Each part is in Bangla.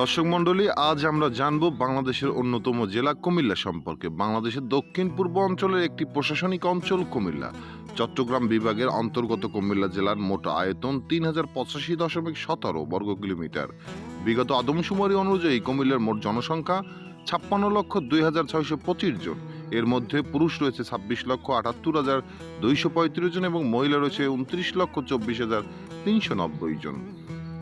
দর্শক মণ্ডলী, আজ আমরা জানব বাংলাদেশের অন্যতম জেলা কুমিল্লা সম্পর্কে। বাংলাদেশের দক্ষিণ পূর্ব অঞ্চলের একটি প্রশাসনিক অঞ্চল কুমিল্লা। চট্টগ্রাম বিভাগের অন্তর্গত কুমিল্লা জেলার মোট আয়তন তিন হাজার পঁচাশি দশমিক সতেরো বর্গ কিলোমিটার। বিগত আদমশুমারি অনুযায়ী কুমিল্লার মোট জনসংখ্যা ছাপ্পান্ন লক্ষ দুই হাজার ছয়শো পঁচিশ জন। এর মধ্যে পুরুষ রয়েছে ছাব্বিশ লক্ষ আটাত্তর হাজার দুইশো পঁয়ত্রিশ জন এবং মহিলা রয়েছে উনত্রিশ লক্ষ চব্বিশ হাজার তিনশো নব্বই জন।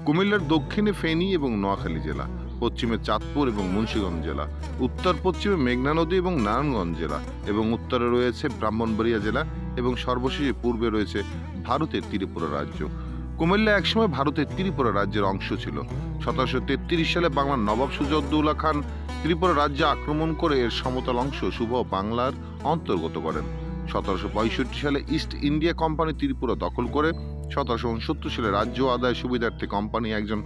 কুমিল্লার দক্ষিণে ফেনী এবং নোয়াখালী জেলা, পশ্চিমে চাঁদপুর এবং মুন্সিগঞ্জ জেলা, উত্তর পশ্চিমে মেঘনা নদী এবং নারায়ণগঞ্জ জেলা এবং উত্তরে রয়েছে ব্রাহ্মণবাড়িয়া জেলা এবং সর্বশেষে পূর্বে রয়েছে ভারতের ত্রিপুরা রাজ্য। কুমিল্লা একসময় ভারতের ত্রিপুরা রাজ্যের অংশ ছিল। সতেরোশো তেত্রিশ সালে বাংলার নবাব সুজউদ্দৌলা খান ত্রিপুরা রাজ্য আক্রমণ করে এর সমতল অংশ শুভ বাংলার অন্তর্গত করেন। সতেরোশো পঁয়ষট্টি সালে ইস্ট ইন্ডিয়া কোম্পানি ত্রিপুরা দখল করে সতেরোশো উনসত্তর সালে রাজ্য আদায় সুবিধার্থে কোম্পানি একজন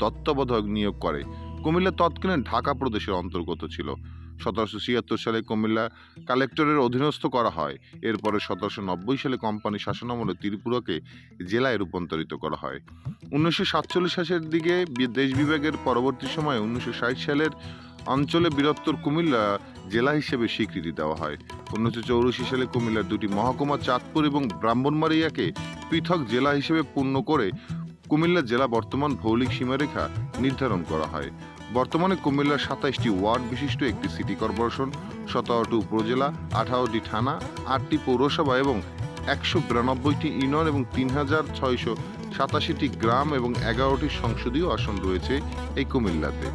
তত্ত্বাবধায়ক নিয়োগ করে। কুমিল্লা তৎকালীন ঢাকা প্রদেশের অন্তর্গত ছিল। সতেরোশো ছিয়াত্তর সালে কুমিল্লা কালেক্টরের অধীনস্থ করা হয়। এরপরে সতেরোশো নব্বই সালে কোম্পানি শাসনামলে ত্রিপুরাকে জেলায় রূপান্তরিত করা হয়। উনিশশো সাতচল্লিশ সালের দিকে দেশ বিভাগের পরবর্তী সময়ে উনিশশো ষাট সালের অঞ্চলে বৃহত্তর কুমিল্লা জেলা হিসেবে স্বীকৃতি দেওয়া হয়। উনিশশো চৌরাশি সালে কুমিল্লার দুটি মহকুমা চাঁদপুর এবং ব্রাহ্মণবাড়িয়াকে পৃথক জেলা হিসেবে পূর্ণ করে কুমিল্লা জেলা বর্তমান ভৌলিক সীমারেখা নির্ধারণ করা হয়। বর্তমানে কুমিল্লার সাতাইশটি ওয়ার্ড বিশিষ্ট একটি সিটি কর্পোরেশন, সতেরোটি উপজেলা, আঠারোটি থানা, আটটি পৌরসভা এবং একশো বিরানব্বইটি ইউনিয়ন এবং তিন হাজার ছয়শো সাতাশিটি গ্রাম এবং এগারোটি সংসদীয় আসন রয়েছে এই কুমিল্লাতে।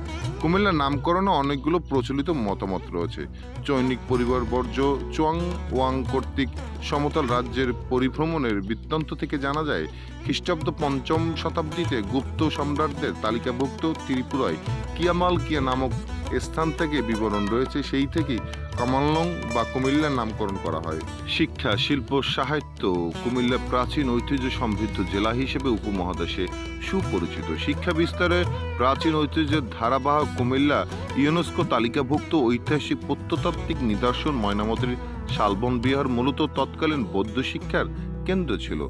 কুমিল্লার নামকরণে অনেকগুলো প্রচলিত মতামত রয়েছে। চৈনিক পরিবার বর্জ্য, চুয়াং ওয়াং কর্তৃক সমতল রাজ্যের পরিভ্রমণের বৃত্তান্ত থেকে জানা যায়, খ্রিস্টাব্দ পঞ্চম শতাব্দীতে গুপ্ত সম্রাটদের তালিকাভুক্ত ত্রিপুরায় কিয়ামাল কিয়া নামক স্থান থেকে বিবরণ রয়েছে, সেই থেকেই কমললং বা কুমিল্লার নামকরণ করা হয়। শিক্ষা, শিল্প, সাহিত্য কুমিল্লা প্রাচীন ঐতিহ্য সমৃদ্ধ জেলা হিসেবে উপমহাদেশে সুপরিচিত। শিক্ষা বিস্তারে প্রাচীন ঐতিহ্যের ধারাবাহক কুমিল্লা ইউনেস্কো তালিকাভুক্ত ঐতিহাসিক প্রত্নতাত্ত্বিক নিদর্শন ময়নামতির শালবন বিহার মূলত তৎকালীন বৌদ্ধ শিক্ষার কেন্দ্র ছিল।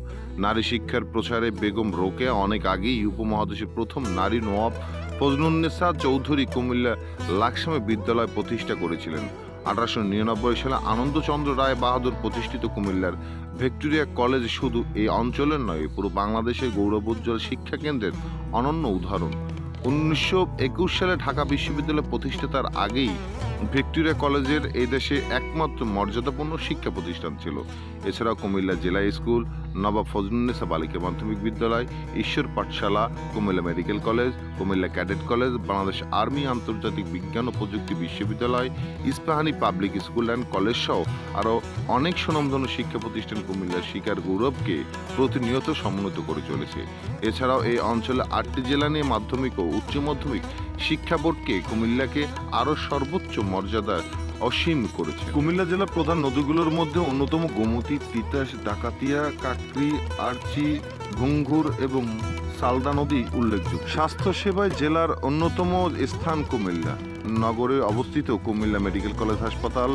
নারী শিক্ষার প্রচারে বেগম রোকেয়া অনেক আগেই উপমহাদেশের প্রথম নারী নবাব ফজলুন্নেসা চৌধুরী কুমিল্লা লাকসামে বিদ্যালয় প্রতিষ্ঠা করেছিলেন। আঠারোশো নিরানব্বই সালে আনন্দচন্দ্র রায় বাহাদুর প্রতিষ্ঠিত কুমিল্লার ভিক্টোরিয়া কলেজ শুধু এই অঞ্চলের নয়, পুরো বাংলাদেশের গৌরবোজ্জ্বল শিক্ষাকেন্দ্রের অনন্য উদাহরণ। উনিশশো একুশ সালে ঢাকা বিশ্ববিদ্যালয় প্রতিষ্ঠাতার আগেই ভিক্টোরিয়া কলেজের এই দেশে একমাত্র মর্যাদাপূর্ণ শিক্ষা প্রতিষ্ঠান ছিল। এছাড়াও কুমিল্লা জেলা স্কুল, নবাব ফজলুন্নেসা বালিকা মাধ্যমিক বিদ্যালয়, ঈশ্বর পাঠশালা, Comilla medical college, Comilla cadet college, Bangladesh army, আন্তর্জাতিক বিজ্ঞান ও প্রযুক্তি বিশ্ববিদ্যালয়, Ispahani public school and college সহ আরও অনেক সুনামধন্য শিক্ষা প্রতিষ্ঠান কুমিল্লার শিকার গৌরবকে প্রতিনিয়ত সমুন্নত করে চলেছে। এছাড়াও এই অঞ্চলে আটটি জেলা নিয়ে মাধ্যমিক ও উচ্চ মাধ্যমিক শিক্ষা বোর্ডকে কুমিল্লাকে আরও সর্বোচ্চ মর্যাদা অসীম করেছে। কুমিল্লা জেলার প্রধান নদীগুলোর মধ্যে অন্যতম গোমতী, তিতাস, ডাকাতিয়া, কাকরি, আরচি ঘুঙ্গুর এবং সালদা নদী উল্লেখযোগ্য। স্বাস্থ্য সেবায় জেলার অন্যতম স্থান কুমিল্লা। নগরে অবস্থিত কুমিল্লা মেডিকেল কলেজ হাসপাতাল,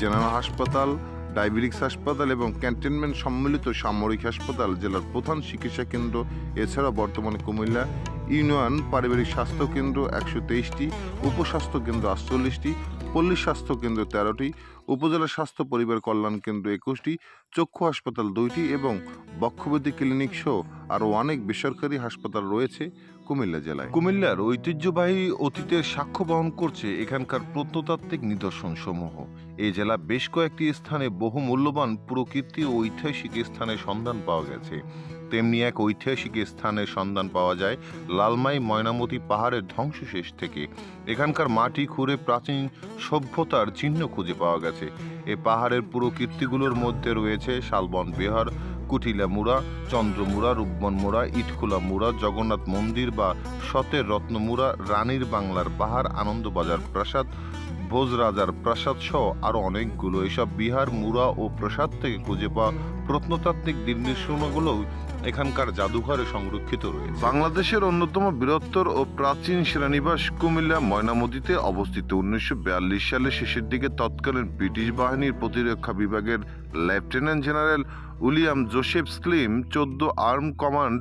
জেনারেল হাসপাতাল, ডায়াবেটিক্স হাসপাতাল এবং ক্যান্টনমেন্ট সম্মিলিত সামরিক হাসপাতাল জেলার প্রধান চিকিৎসা কেন্দ্র। এছাড়া বর্তমানে কুমিল্লা ইউনিয়ন, পারিবারিক স্বাস্থ্য কেন্দ্র একশো তেইশটি উপস্বাস্থ্য কেন্দ্র আটচল্লিশটি, পল্লী স্বাস্থ্য কেন্দ্র তেরোটি, উপজেলা স্বাস্থ্য পরিবার কল্যাণ কেন্দ্র একুশটি, চক্ষু হাসপাতাল দুইটি এবং বক্ষব্যাধি ক্লিনিক সহ আরও অনেক বেসরকারি হাসপাতাল রয়েছে। কুমিল্লা জেলায়। কুমিল্লার ঐতিহ্যবাহী অতীতের সাক্ষ্য বহন করছে এখানকার প্রত্নতাত্ত্বিক নিদর্শন সমূহ এই জেলা বেশ কয়েকটি স্থানে বহু মূল্যবান প্রকৃতি ও ঐতিহাসিক স্থানের সন্ধান পাওয়া গেছে। তেমনি এক ঐতিহাসিক স্থানের সন্ধান পাওয়া যায় লালমাই ময়নামতি পাহাড়ের ধ্বংসশেষ থেকে। এখানকার মাটি খুঁড়ে প্রাচীন সভ্যতার চিহ্ন খুঁজে পাওয়া গেছে। এ পাহাড়ের পুরো কীর্তিগুলোর মধ্যে রয়েছে শালবন বিহার কুটিলা মুড়া চন্দ্রমুড়া রূপবন মুড়া, ইটখোলা মুড়া, জগন্নাথ মন্দির বা সতের রত্নমুড়া রানীর বাংলার পাহাড় আনন্দবাজার প্রাসাদ, ভোজরাজার প্রাসাদ সহ আরও অনেকগুলো। এসব বিহার, মুড়া ও প্রাসাদ থেকে খুঁজে পাওয়া প্রত্নতাত্ত্বিক নির্দেশনাগুলো এখানকার জাদুঘরে সংরক্ষিত রয়েছে। বাংলাদেশের অন্যতম বৃহত্তর ও প্রাচীন সেনানিবাস কুমিল্লা ময়নামতিতে অবস্থিত। উনিশশো বিয়াল্লিশ সালের শেষের দিকে তৎকালীন ব্রিটিশ বাহিনীর প্রতিরক্ষা বিভাগের lieutenant general William Joseph Slim চোদ্দ আর্ম কমান্ড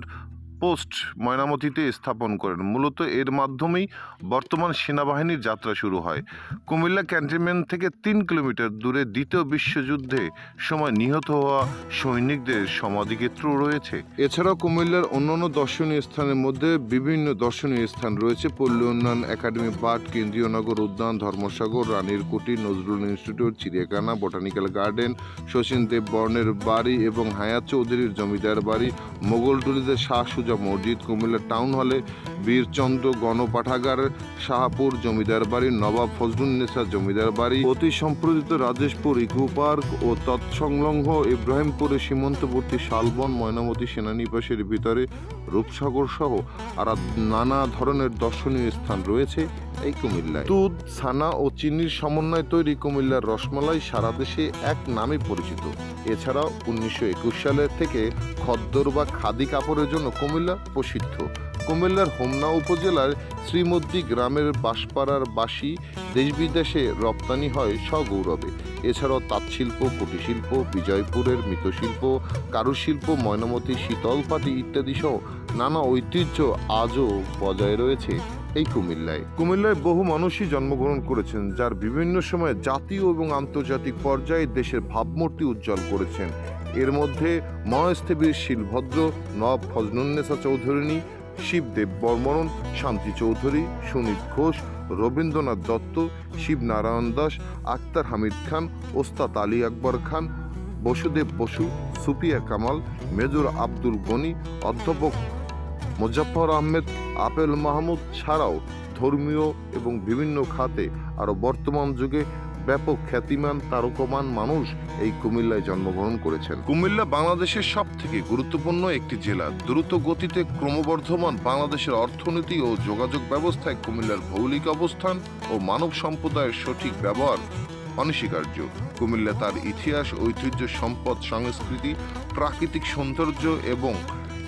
পোস্ট ময়নামতিতে স্থাপন করেন। মূলত এর মাধ্যমেই বর্তমান সেনাবাহিনীর যাত্রা শুরু হয়। কুমিল্লা ক্যান্টনমেন্ট থেকে তিন কিলোমিটার দূরে দ্বিতীয় বিশ্বযুদ্ধে সময় নিহত হওয়া সৈনিকদের সমাধিক্ষেত্র রয়েছে। এছাড়াও কুমিল্লার অন্যান্য দর্শনীয় স্থানের মধ্যে বিভিন্ন দর্শনীয় স্থান রয়েছে। পল্লী উন্নয়ন একাডেমি পার্ক, কেন্দ্রীয় নগর উদ্যান, ধর্মসাগর রানীর কুটি নজরুল ইনস্টিটিউট, চিড়িয়াখানা, বোটানিক্যাল গার্ডেন, শচীন দেব বর্ণের বাড়ি এবং হায়াত চৌধুরীর জমিদার বাড়ি, মোগল মোগলটুলিতে শাহ সুজা মসজিদ কুমিল্লা টাউন হলে বীরচন্দ্র গণপাঠাগার, শাহপুর জমিদার বাড়ি, নবাব ফজলুন্নেসা জমিদার বাড়ি, অতি সম্প্রদিত রাজেশপুর ইকো পার্ক ও তৎসংলগ্ন ইব্রাহিমপুরের সীমান্তবর্তী শালবন ময়নামতি সেনানিবাসের ভিতরে রূপসাগর সহ আর নানা ধরনের দর্শনীয় স্থান রয়েছে। এই কুমিল্লায়। দুধ, ছানা ও চিনির সমন্বয়ে তৈরি কুমিল্লার রসমালাই সারা দেশে এক নামে পরিচিত। এছাড়াও উনিশশো একুশ সালের থেকে খদ্দর বা খাদি কাপড়ের জন্য কুমিল্লা প্রসিদ্ধ। কুমিল্লার হোমনা উপজেলার শ্রীমদ্দি গ্রামের বাঁশপাড়ার বাসি দেশ বিদেশে রপ্তানি হয় সগৌরবে। এছাড়াও তাঁতশিল্প, কুটিরশিল্প, বিজয়পুরের মৃৎশিল্প, কারুশিল্প, ময়নামতি, শীতলপাটি ইত্যাদি সহ নানা ঐতিহ্য আজও বজায় রয়েছে। এই কুমিল্লায়। কুমিল্লায় বহু মানুষই জন্মগ্রহণ করেছেন, যার বিভিন্ন সময়ে জাতীয় এবং আন্তর্জাতিক পর্যায়ে দেশের ভাবমূর্তি উজ্জ্বল করেছেন। এর মধ্যে মহেস্তেবীর শিলভদ্র, নব ফজনুন্নেসা চৌধুরিণী শিবদেব বর্মরণ শান্তি চৌধুরী, সুনীত ঘোষ, রবীন্দ্রনাথ দত্ত, শিবনারায়ণ দাস, আক্তার হামিদ খান, ওস্তাদ আলী আকবর খান, বসুদেব বসু, সুপিয়া কামাল, মেজর আব্দুল গনি, অধ্যাপক মুজাফর আহমেদ আপেল মাহমুদ ছাড়াও ধর্মীয় এবং বিভিন্ন খাতে আরও বর্তমান যুগে ব্যাপক খ্যাতিমান, তারকমান মানুষ এই কুমিল্লায় জন্মগ্রহণ করেছেন। কুমিল্লা বাংলাদেশের সব থেকে গুরুত্বপূর্ণ একটি জেলা। দ্রুত গতিতে ক্রমবর্ধমান বাংলাদেশের অর্থনীতি ও যোগাযোগ ব্যবস্থায় কুমিল্লার ভৌলিক অবস্থান ও মানব সম্প্রদায়ের সঠিক ব্যবহার অনস্বীকার্য। কুমিল্লা তার ইতিহাস, ঐতিহ্য, সম্পদ, সংস্কৃতি, প্রাকৃতিক সৌন্দর্য এবং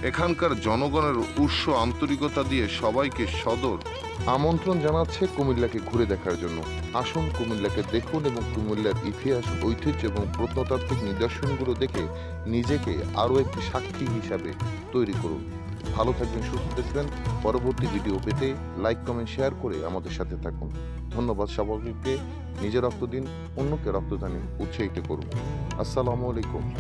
এখানকার জনগণের উৎস আন্তরিকতা দিয়ে সবাইকে সদর। আমন্ত্রণ জানাচ্ছে কুমিল্লাকে ঘুরে দেখার জন্য। আসুন কুমিল্লাকে দেখুন এবং কুমিল্লার ইতিহাস, ঐতিহ্য এবং প্রত্নতাত্ত্বিক নিদর্শনগুলো দেখে নিজেকে আরও একটি সাক্ষী হিসাবে তৈরি করুন। ভালো থাকবেন, সুস্থ থাকবেন। পরবর্তী ভিডিও পেতে লাইক কমেন্ট শেয়ার করে আমাদের সাথে থাকুন। ধন্যবাদ সবাইকে। নিজে রক্ত দিন, অন্যকে রক্তদানে উৎসাহিত করুন। আসসালামু আলাইকুম।